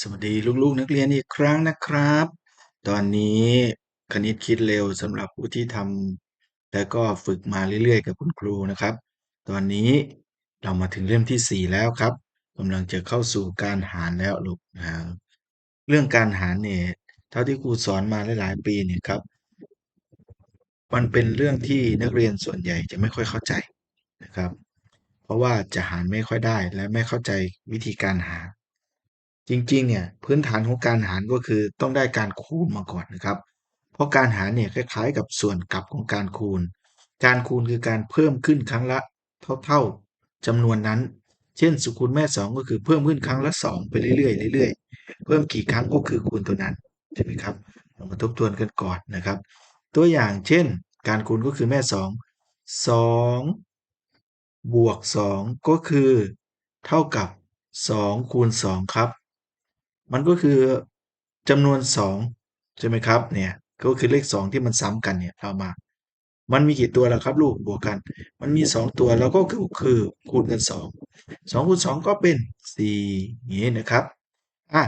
สวัสดีลูกๆนักเรียนอีกครั้งนะครับ ตอนนี้คณิตคิดเร็วสำหรับผู้ที่ทำแล้วก็ฝึกมาเรื่อยๆ กับคุณครูนะครับ ตอนนี้เรามาถึงเล่มที่ 4 แล้วครับกำลังจะเข้าสู่การหารแล้วลูกนะเรื่องการหารเนี่ยเท่าที่ครูสอนมาหลายๆปีเนี่ยครับ มันเป็นเรื่องที่นักเรียนส่วนใหญ่จะไม่ค่อยเข้าใจนะครับ เพราะว่าจะหารไม่ค่อยได้และไม่เข้าใจวิธีการหาร จริงๆเนี่ยพื้นฐานของการหารก็คือต้องได้การคูณมาก่อนนะครับ เพราะการหารเนี่ยคล้ายๆ กับส่วนกลับของการคูณ การคูณคือการเพิ่มขึ้นครั้งละเท่าๆจำนวนนั้น เช่นสุคูณแม่สองก็คือเพิ่มขึ้นครั้งละสองไปเรื่อยๆเรื่อยๆเพิ่มกี่ครั้งก็คือคูณตัวนั้นใช่ไหมครับเรามาทบทวนกันก่อนนะครับ ตัวอย่างเช่น การคูณก็คือแม่สองสองบวกสองก็คือ เท่ากับสองคูณสองครับ มันก็คือจำนวนสองใช่ไหมครับเนี่ยก็คือเลขสองที่มันซ้ำกันเนี่ยเรามา มันมีกี่ตัวแล้วครับลูกบวกกัน มันมีสองตัวแล้วก็คือคือคูณกันสองสองคูณสองก็เป็นสี่อย่างนี้นะครับอะ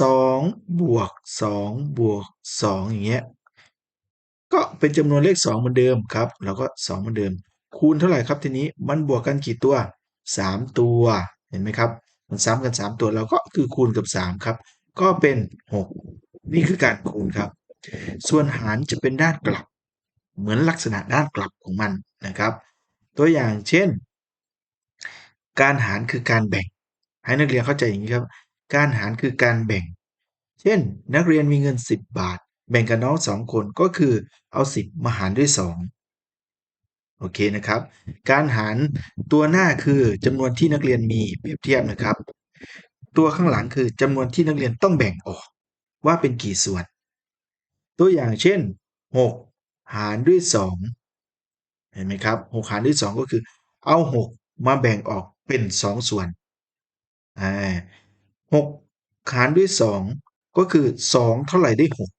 สองบวกสองบวกสองอย่างเงี้ยก็เป็นจำนวนเลขสองเหมือนเดิมครับเราก็สองเหมือนเดิม คูณเท่าไหร่ครับทีนี้มันบวกกันกี่ตัวสามตัวเห็นไหมครับ มันซ้ำกันสามตัวเราก็คือคูณกับสามครับ ก็เป็นหกนี่คือการคูณครับ ส่วนหารจะเป็นด้านกลับ เหมือนลักษณะด้านกลับของมันนะครับ ตัวอย่างเช่น การหารคือการแบ่ง ให้นักเรียนเข้าใจอย่างนี้ครับ การหารคือการแบ่ง เช่น นักเรียนมีเงิน 10 บาท แบ่งกับน้องสองคนก็คือเอา 10 มาหารด้วย 2 โอเคนะครับ การหารตัวหน้าคือจำนวนที่นักเรียนมีเปรียบเทียบนะครับ ตัวข้างหลังคือจำนวนที่นักเรียนต้องแบ่งออกว่าเป็นกี่ส่วน ตัวอย่างเช่น 6 หารด้วย 2 เห็นไหมครับ 6 หารด้วย 2 ก็คือ เอา 6 มาแบ่งออกเป็น 2 ส่วนอ่า6หารด้วย 2 ก็คือ 2 เท่าไหร่ได้6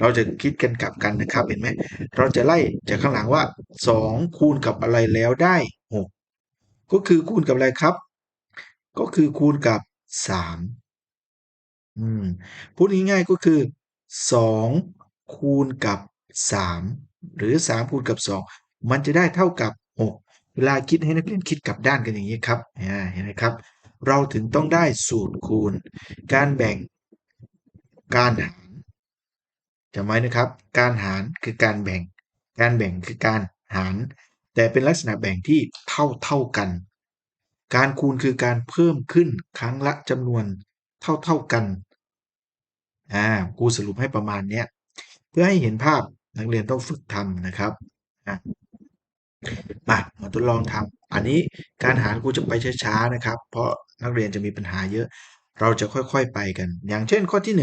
เราจะคิดกันกลับกันนะครับเห็นไหมเราจะไล่จากข้างหลังว่า 2 คูณกับอะไรแล้วได้ 6 ก็คือคูณกับอะไรครับ ก็คือคูณกับ 3 อืมพูดง่ายๆก็คือ 2 คูณกับ 3 หรือ 3 คูณกับ 2 มันจะได้เท่ากับ 6 เวลาคิดให้นักเรียนคิดกลับด้านกันอย่างนี้ครับเห็นไหมครับ เราถึงต้องได้สูตรคูณ การแบ่งการหาร จำไว้นะครับ การหารคือการแบ่ง การแบ่งคือการหาร แต่เป็นลักษณะแบ่งที่เท่าเท่ากัน การคูณคือการเพิ่มขึ้นครั้งละจำนวนเท่าเท่ากันอ่าครูสรุปให้ประมาณเนี้ยเพื่อให้เห็นภาพนักเรียนต้องฝึกทำนะครับอ่มามาทดลองทำอันนี้การหารครูจะไปช้าๆนะครับ เพราะนักเรียนจะมีปัญหาเยอะ เราจะค่อยๆไปกัน อย่างเช่นข้อที่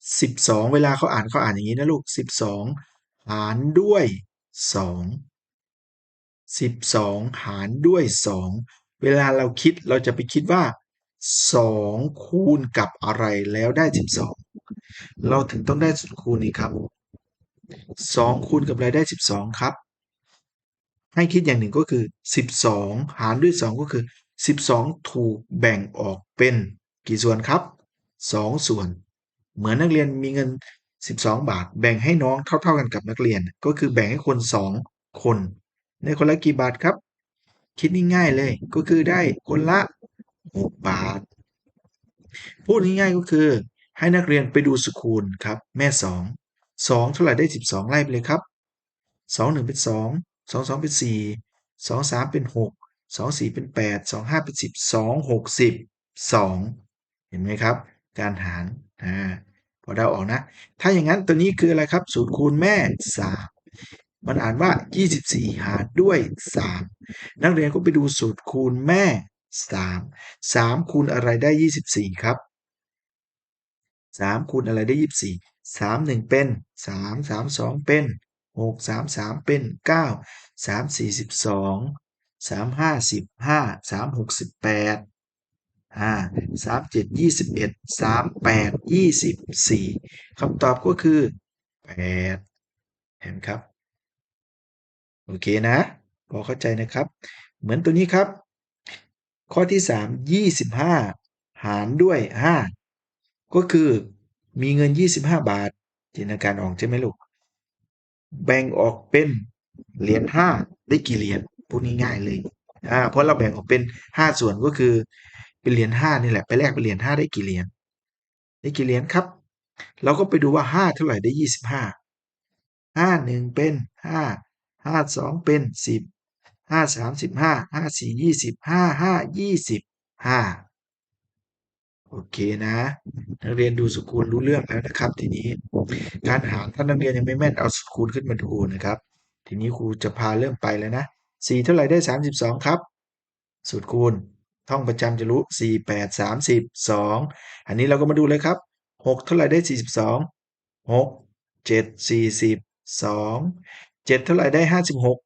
หนึ่งสิบสองเวลาเขาอ่านเขาอ่านอย่างนี้นะลูกสิบสองหารด้วยสองสิบสองหารด้วยสองเวลาเราคิดเราจะไปคิดว่าสองคูณกับอะไรแล้วได้สิบสองเราถึงต้องได้สูตรคูณนี้ครับสองคูณกับอะไรได้สิบสองครับ ให้คิดอย่างหนึ่งก็คือสิบสองหารด้วยสองก็คือสิบสองถูกแบ่งออกเป็นกี่ส่วนครับสองส่วน เหมือนนักเรียนมีเงิน 12 บาท แบ่งให้น้องเท่า ๆกันกับนักเรียน ก็คือแบ่งให้คน 2 คนในคนละกี่บาทครับ คิดง่ายๆเลยก็คือได้คนละ 6 บาท พูดง่ายๆก็คือ ให้นักเรียนไปดูสคูลครับ แม่ 2 2 เท่าไหร่ได้ 12 ไล่ไปเลยครับ 2 1 เป็น 2 2 2 เป็น 4 2 3 เป็น 6 2 4 เป็น 8 2 5 เป็น 10 2 6 10 2 เห็นไหมครับ การหารอ่าพอเดาออกนะ ถ้าอย่างนั้นตัวนี้คืออะไรครับสูตรคูณแม่ 3 มันอ่านว่า 24 หารด้วย 3 นักเรียนก็ไปดูสูตรคูณแม่ 3 3 คูณอะไรได้ 24 ครับ 3 คูณอะไรได้ 24 3 1 เป็น 3 3 2 เป็น 6 3 3 เป็น 9 3 4 12 3 5 15 3 6 18 อ่าสามเจ็ดยี่สิบเอ็ดสามแปดยี่สิบสี่คำตอบก็คือแปดเห็นครับ โอเคนะ พอเข้าใจนะครับ เหมือนตัวนี้ครับ ข้อที่สามยี่สิบห้าหารด้วย5ก็คือมีเงิน25บาท จินตนาการออกใช่ไหมลูก แบ่งออกเป็นเหรียญ5ได้กี่เหรียญพูดง่ายๆเลยอ่าเพราะเราแบ่งออกเป็น5ส่วนก็คือ เป็นเหรียญ5นี่แหละ ไปแลกเป็นเหรียญ5ได้กี่เหรียญได้กี่เหรียญครับ เราก็ไปดูว่า5เท่าไหร่ได้25 5 1เป็น5 5 2เป็น10 5 3 15 5 4 20 5 5 25โอเคนะนักเรียนดูสกุลรู้เรื่องแล้วนะครับ ทีนี้ การหารถ้านักเรียนยังไม่แม่นเอาสกุลขึ้นมาดูนะครับ ทีนี้ครูจะพาเริ่มไปแล้วนะ4เท่าไหร่ได้32ครับ สูตรคูณ ท่องประจำจะรู้ 4 8 30 2อันนี้เราก็มาดูเลยครับ 6 เท่าไหร่ได้ 42 6 7 40 2 7 เท่าไหร่ได้ 56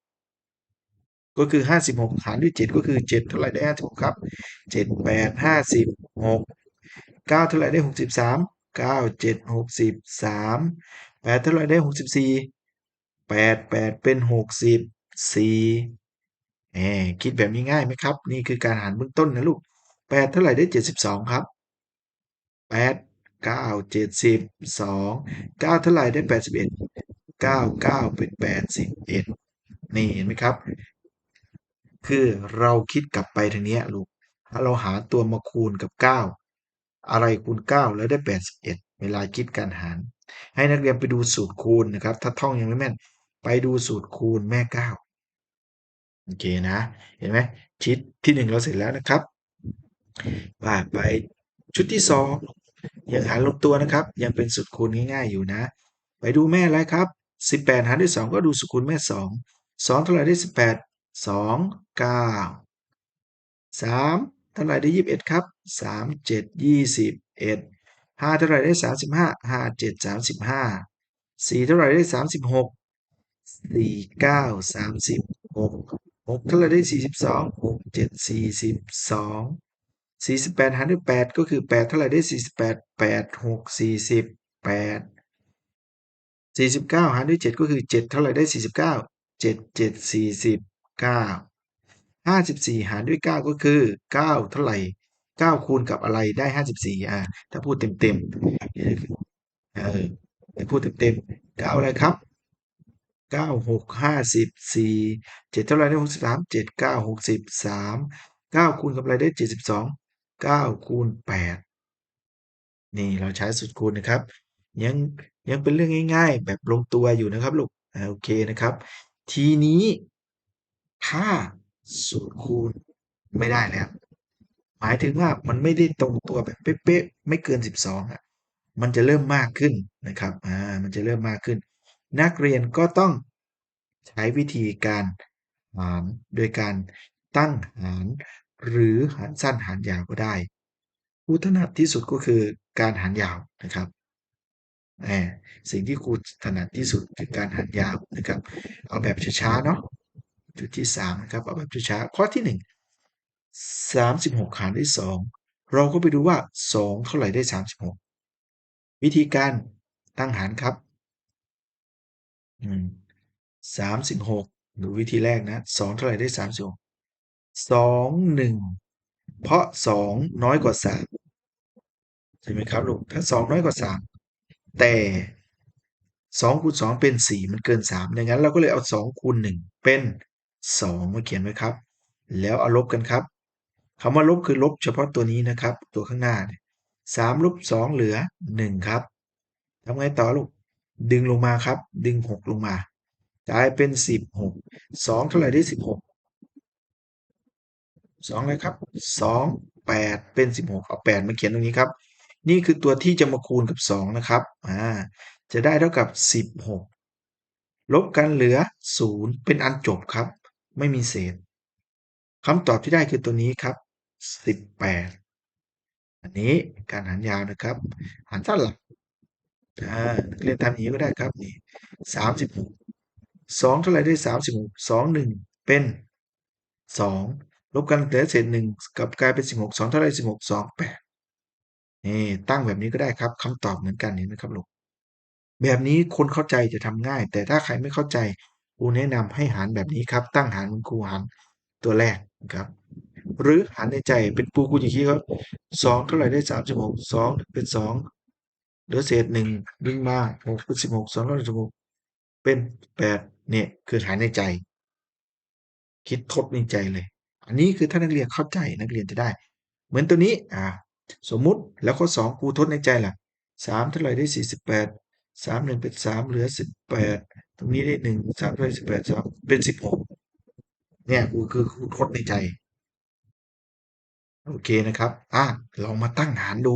ก็คือ 56 หารด้วย 7 ก็คือ 7 เท่าไหร่ได้ 56 ครับ 7 8 56 9 เท่าไหร่ได้ 63 9 7 63 8 เท่าไหร่ได้ 64 8 8 เป็น 64 แหมคิดแบบนี้ง่ายไหมครับ นี่คือการหารเบื้องต้นนะลูก8เท่าไหร่ได้72ครับ8 9 72 9เท่าไหร่ได้81 9 9เป็น81นี่เห็นไหมครับ คือเราคิดกลับไปทางนี้ลูกเราหาตัวมาคูณกับ9อะไรคูณ9แล้วได้81เวลาคิดการหาร ให้นักเรียนไปดูสูตรคูณนะครับ ถ้าท่องยังไม่แม่น ไปดูสูตรคูณแม่9 โอเคนะ เห็นไหมชิดที่1เราเสร็จแล้วนะครับว่าไปชุดที่2ยังหารลงตัวนะครับ ยังเป็นสูตรคูณง่ายๆอยู่นะ ไปดูแม่อะไรครับ 18 หารด้วย 2 ก็ดูสูตรคูณแม่ 2 2 เท่าไหร่ได้ 18 2 9 3 เท่าไหร่ได้ 21 ครับ 3 7 21 5 เท่าไหร่ได้ 35 5 7 35 4 เท่าไหร่ได้ 36 4 9 36 หกเท่าไรได้สี่สิบสองหกเจ็ดสี่สิบสองสี่สิบแปดหารด้วยแปดก็คือแปดเท่าไรได้สี่สิบแปดแปดหกสี่สิบแปดสี่สิบเก้าหารด้วยเจ็ดก็คือเจ็ดเท่าไรได้สี่สิบเก้าเจ็ดเจ็ดสี่สิบเก้าห้าสิบสี่หารด้วยเก้าก็คือเก้าเท่าไรเก้าคูณกับอะไรได้ห้าสิบสี่อะถ้าพูดเต็มเต็มเออพูดเต็มเต็มเก้าอะไรครับ 9 6 54 7เท่าไหร่ได้63 7 9 63 9คูณกับอะไรได้72 9คูณ8นี่เราใช้สูตรคูณนะครับ ยังยังเป็นเรื่องง่าย ๆ แบบลงตัวอยู่นะครับลูกโอเคนะครับ ทีนี้ถ้าสูตรคูณไม่ได้แล้ว หมายถึงว่ามันไม่ได้ตรงตัวแบบเป๊ะๆไม่เกิน 12อะมันจะเริ่มมากขึ้นนะครับอ่ามันจะเริ่มมากขึ้น นักเรียนก็ต้องใช้วิธีการหารโดยการตั้งหารหรือหารสั้นหารยาวก็ได้ผู้ถนัดที่สุดก็คือการหารยาวนะครับแหมสิ่งที่ครูถนัดที่สุดคือการหารยาวนะครับ เอาแบบช้าๆเนาะจุดที่3นะครับเอาแบบช้าๆข้อที่ 1 36 หารด้วย 2 เราก็ไปดูว่า 2 เท่าไหร่ได้ 36 วิธีการตั้งหารครับ อืม36ดูวิธีแรกนะ2เท่าไหร่ได้36 2 1เพราะ2น้อยกว่า3ใช่ไหมครับลูกถ้า2น้อยกว่า3แต่2คูณ2เป็น4มันเกิน3ดังนั้น เราก็เลยเอา2คูณ1เป็น2มาเขียนไว้ครับ แล้วเอาลบกันครับคำว่าลบคือลบเฉพาะตัวนี้นะครับ ตัวข้างหน้าสามลบสองเหลือ1ครับทำไงต่อลูก ดึงลงมาครับ ดึง 6 ลงมากลายเป็น 16 2 เท่าไหร่ได้ 16 2เลยครับ 2 8 เป็น 16 เอา 8 มาเขียนตรงนี้ครับ นี่คือตัวที่จะมาคูณกับ 2 นะครับอ่าจะได้เท่ากับ 16 ลบกันเหลือ 0 เป็นอันจบครับ ไม่มีเศษคำตอบที่ได้คือตัวนี้ครับ 18 อันนี้การหารยาวนะครับ หารสั้นหลัก อ่าเรียนตามนี้ก็ได้ครับนี่36 2เท่าไหร่ได้36 2 1เป็น2ลบกันเหลือเศษ1กับกลายเป็น16 2เท่าไหร่16 2 8นี่ตั้งแบบนี้ก็ได้ครับคำตอบเหมือนกันเห็นไหมครับลูกแบบนี้คนเข้าใจจะทำง่าย แต่ถ้าใครไม่เข้าใจครูแนะนำให้หารแบบนี้ครับ ตั้งหารมันครูหารตัวแรกนะครับ หรือหารในใจเป็นปูกูอย่างนี้ครับสองเท่าไหร่ได้สามสิบหกสองเป็นสอง เหลือเศษหนึ่งดึงมาหกเป็นสิบหกสองร้อยสิบหกเป็นแปดเนี่ยคือหารในใจ คิดทบในใจเลย อันนี้คือถ้านักเรียนเข้าใจนักเรียนจะได้ เหมือนตัวนี้อ่าสมมุติแล้วข้อสองครูทดในใจล่ะสามเท่าไหร่ได้สี่สิบแปดสามหนึ่งเป็นสามเหลือสิบแปดตรงนี้ได้หนึ่งสามเท่าไหร่สิบแปดสามเป็นสิบหกเนี่ยครูคือครูทดในใจโอเคนะครับ อะลองมาตั้งหารดู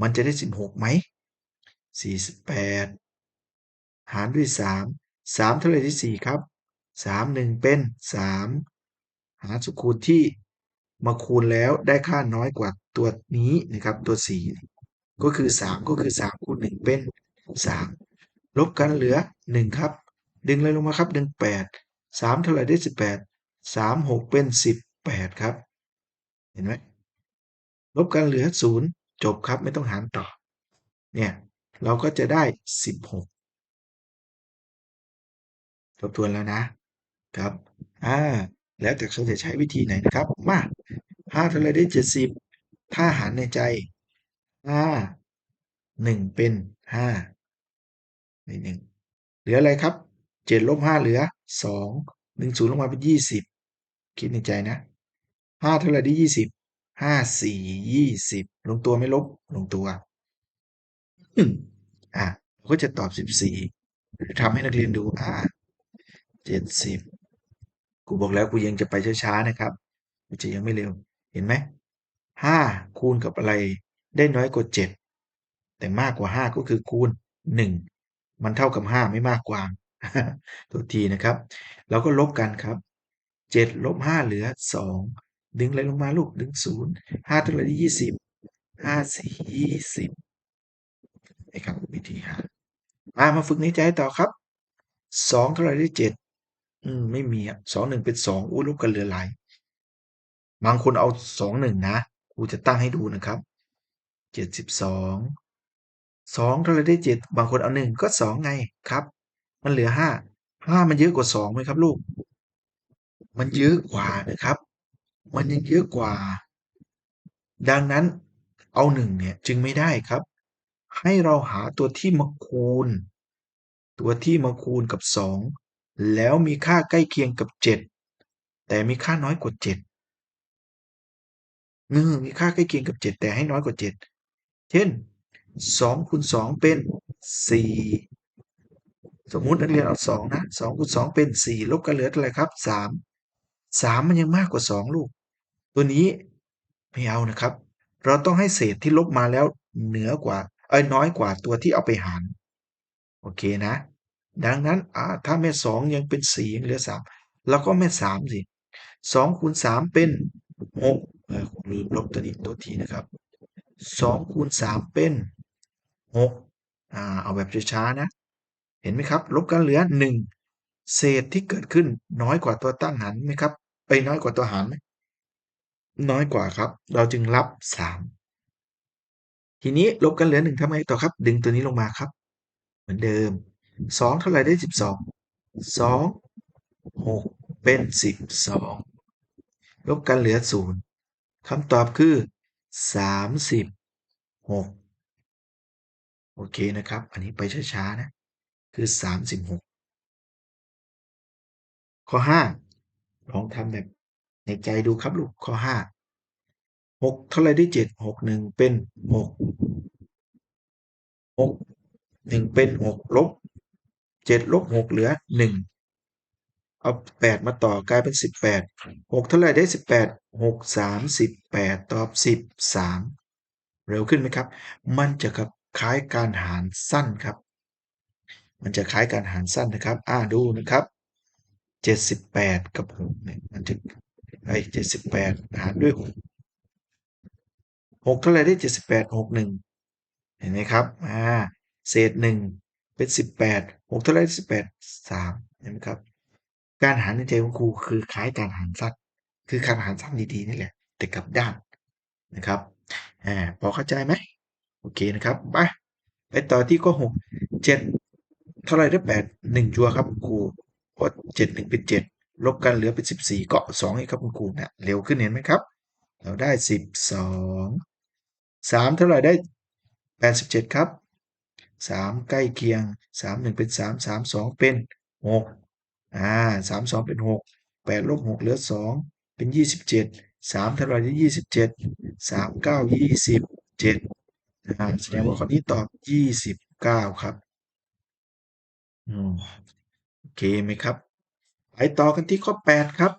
มันจะได้สิบหกไหม สี่สิบแปดหารด้วยสามสามเท่าไรที่สี่ครับสามหนึ่งเป็นสามหาสุคูณที่มาคูณแล้วได้ค่าน้อยกว่าตัวนี้นะครับตัวสี่ก็คือสามก็คือสามคูณหนึ่งเป็นสามลบกันเหลือหนึ่งครับ ดึงเลยลงมาครับดึงแปดสามเท่าไรได้สิบแปดสามหกเป็นสิบแปดครับ เห็นไหมลบกันเหลือศูนย์จบครับไม่ต้องหารต่อเนี่ย เราก็จะได้สิบหกทบทวนแล้วนะครับ อ่า แล้วแต่เขาจะใช้วิธีไหนนะครับ มาห้าเท่าไรได้เจ็ดสิบถ้าหารในใจห้าหนึ่งเป็นห้าในหนึ่งเหลืออะไรครับเจ็ดลบห้าเหลือสองหนึ่งศูนย์ลงมาเป็นยี่สิบคิดในใจนะห้าเท่าไรได้ยี่สิบห้าสี่ยี่สิบลงตัวไม่ลบ ลงตัว อะก็จะตอบ 14 หรือทำให้นักเรียนดูอ่า70 กูบอกแล้วกูยังจะไปช้าๆนะครับกูจะยังไม่เร็ว เห็นไหม 5 คูณกับอะไรได้น้อยกว่า 7 แต่มากกว่า 5 ก็คือคูณ 1 มันเท่ากับ 5 ไม่มากกว่าตัวทีนะครับ เราก็ลบกันครับ 7 ลบ 5 เหลือ 2 ดึงอะไรลงมาลูก ดึง 0 5เท่าไหร่ได้20 5 4 20 ในคำวิธีหารมามาฝึกในใจต่อครับสองเท่าไรได้เจ็ดอืมไม่มีอะสองหนึ่งเป็นสองอู้ลบกันเหลือหลายบางคนเอาสองหนึ่งนะครูจะตั้งให้ดูนะครับเจ็ดสิบสองสองเท่าไรได้เจ็ดบางคนเอาหนึ่งก็สองไงครับ มันเหลือห้าห้ามันเยอะกว่าสองไหมครับลูก มันเยอะกว่านะครับ มันยังเยอะกว่า ดังนั้นเอาหนึ่งเนี่ยจึงไม่ได้ครับ ให้เราหาตัวที่มาคูณ ตัวที่มาคูณกับสองแล้วมีค่าใกล้เคียงกับเจ็ดแต่มีค่าน้อยกว่าเจ็ดมือมีค่าใกล้เคียงกับเจ็ดแต่ให้น้อยกว่าเจ็ดเช่นสองคูณสองเป็นสี่สมมุตินักเรียนเอาสองนะสองคูณสองเป็นสี่ลบกันเหลือเท่าไหร่ครับสามสามมันยังมากกว่าสองลูก ตัวนี้ไม่เอานะครับ เราต้องให้เศษที่ลบมาแล้วเหนือกว่า อ้น้อยกว่าตัวที่เอาไปหาร โอเคนะ ดังนั้นถ้าแม่สองยังเป็นสี่ยังเหลือสามเราก็แม่สามสิสองคูณสามเป็นหกเออลืมลบตัวนี้ตัวทีนะครับสองคูณสามเป็นหกอ่าเอาแบบช้าๆนะ เห็นไหมครับ ลบกันเหลือหนึ่งเศษที่เกิดขึ้นน้อยกว่าตัวตั้งหารไหมครับ ไปน้อยกว่าตัวหารไหมน้อยกว่าครับ เราจึงรับสาม ทีนี้ลบกันเหลือหนึ่งทำไงต่อครับ ดึงตัวนี้ลงมาครับ เหมือนเดิมสองเท่าไหร่ได้สิบสองสองหกเป็นสิบสองลบกันเหลือศูนย์คำตอบคือสามสิบหกโอเคนะครับ อันนี้ไปช้าๆนะ คือสามสิบหกข้อห้าลองทำแบบในใจดูครับลูกข้อห้า หกเท่าไรได้เจ็ดหกหนึ่งเป็นหกหกหนึ่งเป็นหกลบเจ็ดลบหกเหลือหนึ่งเอาแปดมาต่อกลายเป็นสิบแปดหกเท่าไรได้สิบแปดหกสามสิบแปดตอบสิบสามเร็วขึ้นไหมครับ มันจะกับคล้ายการหารสั้นครับ มันจะคล้ายการหารสั้นนะครับ อ่าดูนะครับเจ็ดสิบแปดกับหกเนี่ยมันจะไอ้เจ็ดสิบแปดหารด้วยหก หกเท่าไรได้เจ็ดสิบแปดหกหนึ่งเห็นไหมครับอ่าเศษหนึ่งเป็นสิบแปดหกเท่าไรสิบแปดสามเห็นไหมครับ การหารในใจของครูคือคล้ายการหารสั้นคือการหารสั้นดีๆนี่แหละ แต่กลับด้านนะครับอ่าพอเข้าใจไหมโอเคนะครับไปไปต่อที่ข้อหกเจ็ดเท่าไรได้แปดหนึ่งจัวครับครูเพราะเจ็ดหนึ่งเป็นเจ็ดลบกันเหลือเป็นสิบสี่ก็สองอีกครับคุณครูนะเร็วขึ้นเห็นไหมครับ เราได้สิ บสามเท่าไหร่ได้แปดสิบเจ็ดครับสามใกล้เคียงสามหนึ่งเป็นสามสามสองเป็นหกอ่าสามสองเป็นหกแปดลบหกเหลือสองเป็นยี่สิบเจ็ดสามเท่าไหร่ได้ยี่สิบเจ็ดสามเก้ายี่สิบเจ็ดอ่าแสดงว่าข้อนี้ตอบยี่สิบเก้าครับโอเคไหมครับ ไปต่อกันที่ข้อแปดครับ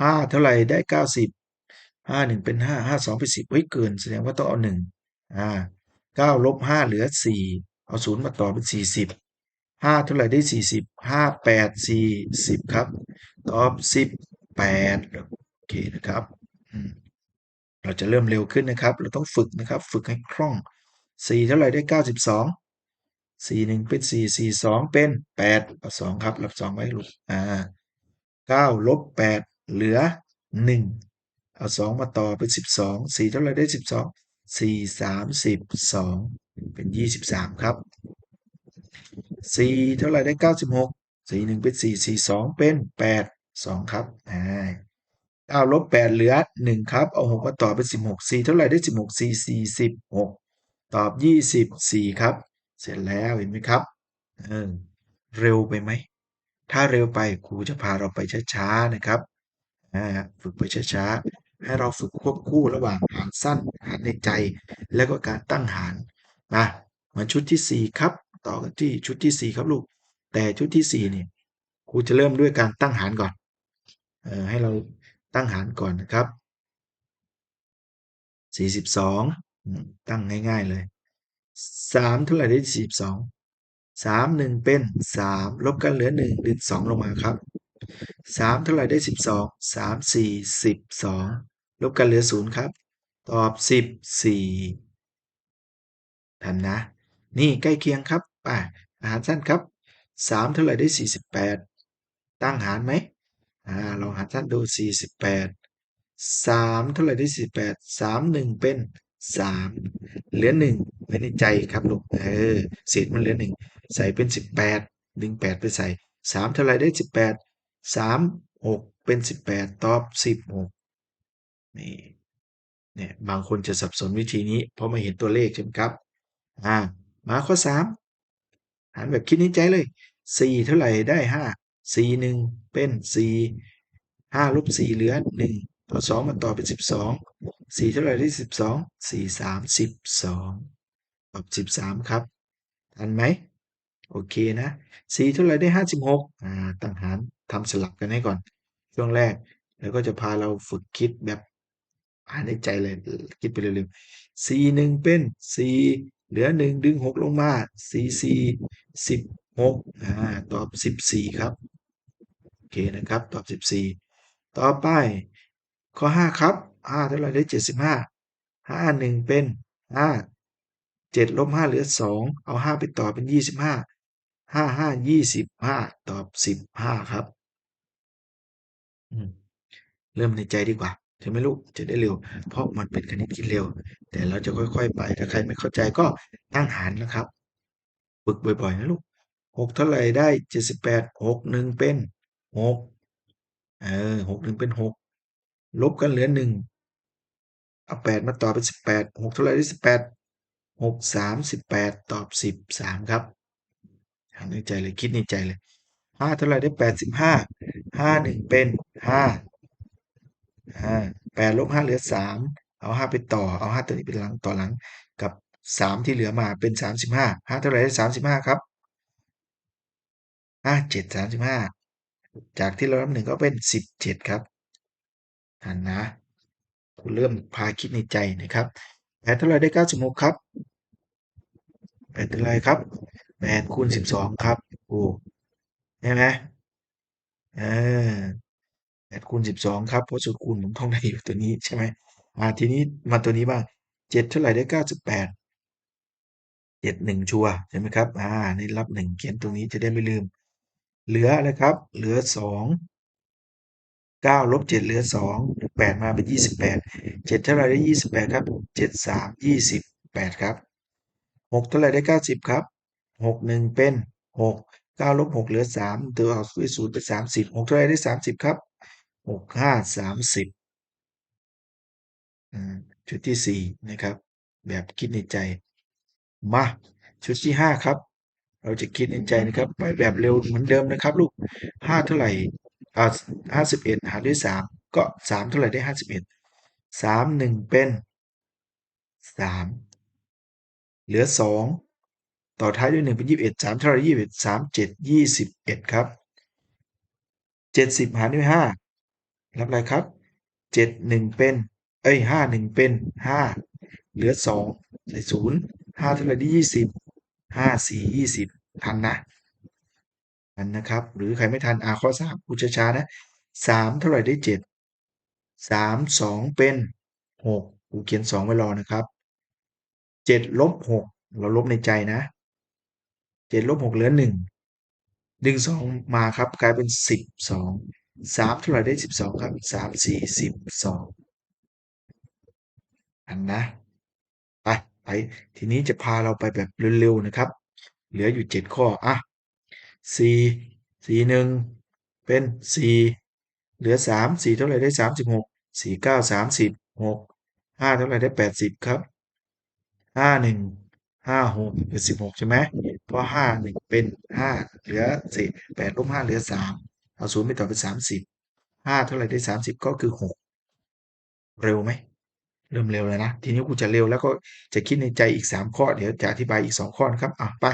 ห้าเท่าไหร่ได้เก้าสิบ ห้าหนึ่งเป็นห้าห้าสองเป็นสิบเฮ้ยเกินแสดงว่าต้องเอาหนึ่งอ่าเก้าลบห้าเหลือสี่เอาศูนย์มาต่อเป็นสี่สิบห้าเท่าไหร่ได้สี่สิบห้าแปดสี่สิบครับ ตอบสิบแปดโอเคนะครับเราจะเริ่มเร็วขึ้นนะครับ เราต้องฝึกนะครับ ฝึกให้คล่องสี่เท่าไหร่ได้เก้าสิบสองสี่หนึ่งเป็นสี่สี่สองเป็นแปดเอาสองครับรับสองไว้ลูกอ่าเก้าลบแปดเหลือหนึ่ง เอาสองมาต่อเป็นสิบสองสี่เท่าไหร่ได้สิบสองสี่สามสิบสองเป็นยี่สิบสามครับสี่เท่าไหร่ได้เก้าสิบหกสี่หนึ่งเป็นสี่สี่สองเป็นแปดสองครับอ่าเก้าลบแปดเหลือหนึ่งครับ เอาหกมาต่อเป็นสิบหกสี่เท่าไหร่ได้สิบหกสี่สี่สิบหกตอบยี่สิบสี่ครับ เสร็จแล้วเห็นไหมครับเออเร็วไปไหม ถ้าเร็วไปครูจะพาเราไปช้าๆนะครับ ฝึกไปช้าๆ ให้เราฝึกควบคู่ระหว่างหารสั้นหารในใจ แล้วก็การตั้งหารมามาชุดที่ 4 ครับ ต่อกันที่ชุดที่ 4 ครับลูก แต่ชุดที่4เนี่ยครูจะเริ่มด้วยการตั้งหารก่อนออให้เราตั้งหารก่อนนะครับ 42 ตั้งง่ายๆเลย 3 เท่าไหร่ได้ 42 3 1 เป็น 3 ลบกันเหลือ 1 ดึง 2 ลงมาครับ 3 เท่าไหร่ได้ 12 3 4 12 ลบกันเหลือ0ครับ ตอบ14ทันนะ นี่ใกล้เคียงครับอ่าอาหารสั้นครับ3เท่าไหร่ได้48ตั้งหารไหมอ่าลองหารสั้นดู48 3เท่าไหร่ได้48 3 1เป็น3เหลือ1ไว้ในใจครับลูกเออเศษมันเหลือ1ใส่เป็น18ดึง8ไปใส่3เท่าไหร่ได้18 3 6เป็น18ตอบ16 นี่เนี่ยบางคนจะสับสนวิธีนี้ เพราะไม่เห็นตัวเลขใช่ไหมครับ อ่า มาข้อสามหารแบบคิดในใจเลยสี่เท่าไหร่ได้ห้าสี่หนึ่งเป็นสี่ห้าลบสี่เหลือหนึ่งเอาสองมาต่อเป็นสิบสองสี่เท่าไหร่ได้สิบสองสี่สามสิบสองตอบสิบสามครับทันไหมโอเคนะสี่เท่าไหร่ได้ห้าสิบหกอ่าตั้งหารทำสลับกันให้ก่อน ช่วงแรก แล้วก็จะพาเราฝึกคิดแบบ อ่านในใจเลยคิดไปเร็วๆสี่หนึ่งเป็นสี่เหลือหนึ่งดึงหกลงมาสี่สี่สิบหกอ่าตอบสิบสี่ครับโอเคนะครับ ตอบสิบสี่ต่อไปข้อห้าครับห้าเท่าไรได้เจ็ดสิบห้าห้าหนึ่งเป็นห้าเจ็ดลบห้าเหลือสองเอาห้าไปต่อเป็นยี่สิบห้าห้าห้ายี่สิบห้าตอบสิบห้าครับเริ่มในใจดีกว่า ใช่ไหมลูกจะได้เร็ว เพราะมันเป็นคณิตคิดเร็ว แต่เราจะค่อย ๆ ไปถ้าใครไม่เข้าใจก็ตั้งหารนะครับฝึกบ่อยๆนะลูกหกเท่าไหร่ได้เจ็ดสิบแปดหกหนึ่งเป็นหกเออหกหนึ่งเป็นหกลบกันเหลือหนึ่งเอาแปดมาต่อเป็นสิบแปดหกเท่าไหร่ได้สิบแปดหกสามสิบแปดตอบสิบสามครับหาในใจเลยคิดในใจเลยห้าเท่าไหร่ได้แปดสิบห้าห้าหนึ่งเป็นห้า แปดลบห้าเหลือสามเอาห้าไปต่อเอาห้าตัวนี้ไปหลังต่อหลังกับสามที่เหลือมาเป็นสามสิบห้าห้าเท่าไหร่ได้สามสิบห้าครับห้าเจ็ดสามสิบห้าจากที่เรานับหนึ่งก็เป็นสิบเจ็ดครับทันนะคุณเริ่มพาคิดในใจนะครับแปดเท่าไรได้เก้าสิบหกครับแปดเท่าไรครับแปดคูณสิบสองครับโอ้ใช่ไหมอ่า แปดคูณสิบสองครับ เพราะสูตรคูณผมท่องได้อยู่ตัวนี้ใช่ไหมอ่าทีนี้มาตัวนี้บ้างเจ็ดเท่าไหร่ได้เก้าสิบแปดเจ็ดหนึ่งชัวใช่ไหมครับ อ่านี่รับหนึ่งเขียนตรงนี้จะได้ไม่ลืม เหลืออะไรครับ เหลือสองเก้าลบเจ็ดเหลือสองแปดมาเป็นยี่สิบแปดเจ็ดเท่าไรได้ยี่สิบแปดครับเจ็ดสามยี่สิบแปดครับหกเท่าไรได้เก้าสิบครับหกหนึ่งเป็นหกเก้าลบหกเหลือส3ตัวออกด้วย์เป็นสามสิบหกเท่าไรได้สามสิบครับ หกห้าสามสิบชุดที่สี่นะครับ แบบคิดในใจ มา ชุดที่ห้าครับ เราจะคิดในใจนะครับ ไปแบบเร็วเหมือนเดิมนะครับ ลูกห้าเท่าไหร่อ่าห้าสิบเอ็ดหารด้วยสามก็สามเท่าไหร่ได้ห้าสิบเอ็ดสามหนึ่งเป็นสามเหลือสองต่อท้ายด้วยหนึ่งเป็นยี่สิบเอ็ดสามเท่าไหร่ยี่สิบเอ็ดสามเจ็ดยี่สิบเอ็ดครับเจ็ดสิบหารด้วยห้า รับอะไรครับเจ็ดหนึ่งเป็น เอ้ยห้าหนึ่งเป็นห้าเหลือสองใส่ศูนย์ห้าเท่าไหร่ได้ยี่สิบห้าสี่ยี่สิบทันนะทันนะครับ หรือใครไม่ทันอาข้อสามพูดช้านะสามเท่าไหร่ได้เจ็ดสามสองเป็นหกกูเขียนสองไว้รอนะครับเจ็ดลบหกเราลบในใจนะเจ็ดลบหกเหลือหนึ่งดึงสองมาครับกลายเป็นสิบสอง สามเท่าไหร่ได้สิบสองครับสามสี่สิบสองอันนะไปไปทีนี้จะพาเราไปแบบเร็วๆนะครับ เหลืออยู่เจ็ดข้ออะสี่สี่หนึ่งเป็นสี่เหลือสามสี่เท่าไหร่ได้สามสิบหกสี่เก้าสามสิบหกห้าเท่าไหร่ได้แปดสิบครับห้าหนึ่งห้าหกเหลือสิบหกใช่ไหมเพราะห้าหนึ่งเป็นห้าเหลือสี่แปดลบห้าเหลือสาม เอาศูนย์ไปต่อเป็นสามสิบห้าเท่าไหร่ได้สามสิบก็คือหกเร็วไหมเริ่มเร็วแล้วนะ ทีนี้กูจะเร็วแล้วก็จะคิดในใจอีกสามข้อ เดี๋ยวจะอธิบายอีกสองข้อนะครับอะไป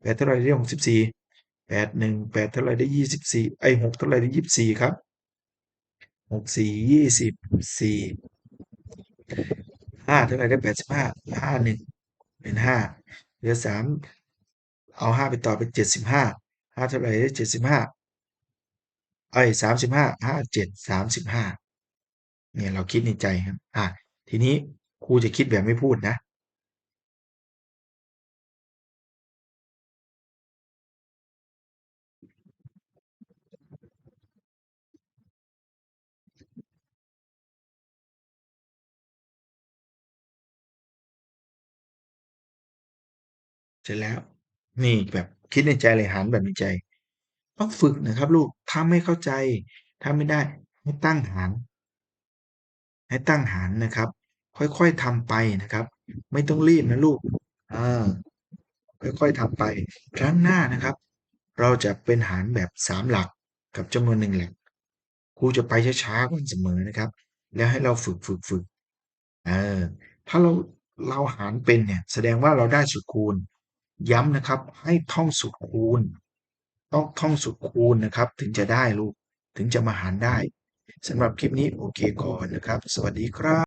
แปดเท่าไรได้หกสิบสี่แปดหนึ่งแปดเท่าไรได้ยี่สิบสี่ไอหกเท่าไรได้ยี่สิบสี่ครับหกสี่ยี่สิบสี่ห้าเท่าไรได้แปดสิบห้าห้าหนึ่งเป็นห้าเหลือสามเอาห้าไปต่อเป็นเจ็ดสิบห้าห้าเท่าไรได้เจ็ดสิบห้า ไอ้สามสิบห้าห้าเจ็ดสามสิบห้าเนี่ยเราคิดในใจครับ อะทีนี้ครูจะคิดแบบไม่พูดนะ เสร็จแล้ว นี่แบบคิดในใจเลยหันแบบในใจ ต้องฝึกนะครับลูก ถ้าไม่เข้าใจ ถ้าไม่ได้ให้ตั้งหาร ให้ตั้งหารนะครับ ค่อยๆทำไปนะครับ ไม่ต้องรีบนะลูกอ่าค่อยๆทำไป ครั้งหน้านะครับ เราจะเป็นหารแบบสามหลักกับจำนวนหนึ่งหลักครูจะไปช้าๆก่อนเสมอนะครับ แล้วให้เราฝึกฝึกฝึกเออถ้าเราเราหารเป็นเนี่ย แสดงว่าเราได้สูตรคูณ ย้ำนะครับ ให้ท่องสูตรคูณ ต้องท่องสูตรคูณนะครับ ถึงจะได้ลูก ถึงจะมาหารได้สำหรับคลิปนี้โอเคก่อนนะครับ สวัสดีครับ